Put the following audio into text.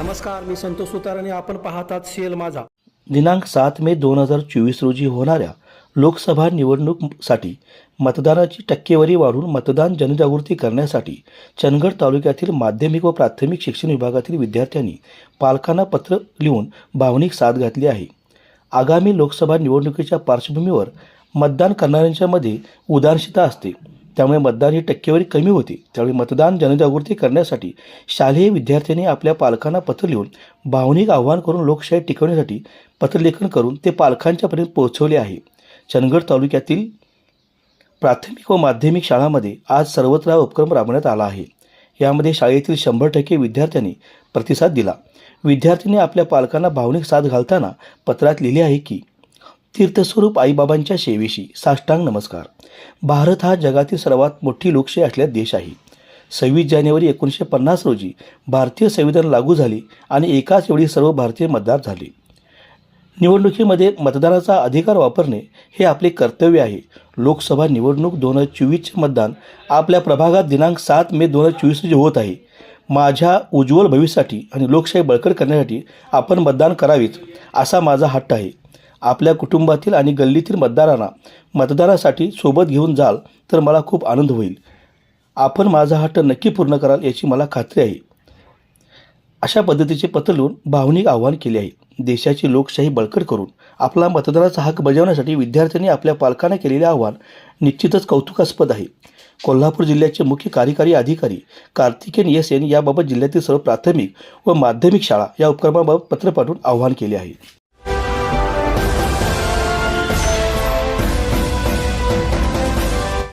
नमस्कार मी संतोष सुतार आणि आपण पाहतात सीएल माझा. दिनांक सात मे दोन हजार चोवीस रोजी होणाऱ्या लोकसभा निवडणूकसाठी मतदानाची टक्केवारी वाढवून मतदान जनजागृती करण्यासाठी चंदगड तालुक्यातील माध्यमिक व प्राथमिक शिक्षण विभागातील विद्यार्थ्यांनी पालकांना पत्र लिहून भावनिक साथ घातली आहे. आगामी लोकसभा निवडणुकीच्या पार्श्वभूमीवर मतदान करणाऱ्यांच्यामध्ये उदारशीता असते. त्यामुळे मतदान ही टक्केवारी कमी होते. त्यावेळी मतदान जनजागृती करण्यासाठी शालेय विद्यार्थ्यांनी आपल्या पालकांना पत्र लिहून भावनिक आव्हान करून लोकशाही टिकवण्यासाठी पत्रलेखन करून ते पालकांच्यापर्यंत पोहोचवले आहे. चंदगड तालुक्यातील प्राथमिक व माध्यमिक शाळांमध्ये आज सर्वत्र उपक्रम राबवण्यात आला आहे. यामध्ये शाळेतील शंभर टक्के विद्यार्थ्यांनी प्रतिसाद दिला. विद्यार्थ्यांनी आपल्या पालकांना भावनिक साथ घालताना पत्रात लिहिले आहे की तीर्थस्वरूप आईबाबांच्या सेवेशी साष्टांग नमस्कार. भारत हा जगातील सर्वात मोठी लोकशाही असलेला देश आहे. सव्वीस जानेवारी एकोणीसशे पन्नास रोजी भारतीय संविधान लागू झाले आणि एकाच वेळी सर्व भारतीय मतदार झाले. निवडणुकीमध्ये मतदानाचा अधिकार वापरणे हे आपले कर्तव्य आहे. लोकसभा निवडणूक दोन हजार चोवीसचे मतदान आपल्या प्रभागात दिनांक सात मे दोन हजार चोवीस रोजी होत आहे. माझ्या उज्ज्वल भविष्यासाठी आणि लोकशाही बळकट करण्यासाठी आपण मतदान करावेच असा माझा हट्ट आहे. आपल्या कुटुंबातील आणि गल्लीतील मतदारांना मतदानासाठी सोबत घेऊन जाल तर मला खूप आनंद होईल. आपण माझा हट्ट नक्की पूर्ण कराल याची मला खात्री आहे. अशा पद्धतीचे पत्र लिहून भावनिक आव्हान केले आहे. देशाची लोकशाही बळकट करून आपला मतदानाचा हक्क बजावण्यासाठी विद्यार्थ्यांनी आपल्या पालकांना केलेले आव्हान निश्चितच कौतुकास्पद आहे. कोल्हापूर जिल्ह्याचे मुख्य कार्यकारी अधिकारी कार्तिकेन एस यांनी याबाबत जिल्ह्यातील सर्व प्राथमिक व माध्यमिक शाळा या उपक्रमाबाबत पत्र पाठवून आवाहन केले आहे.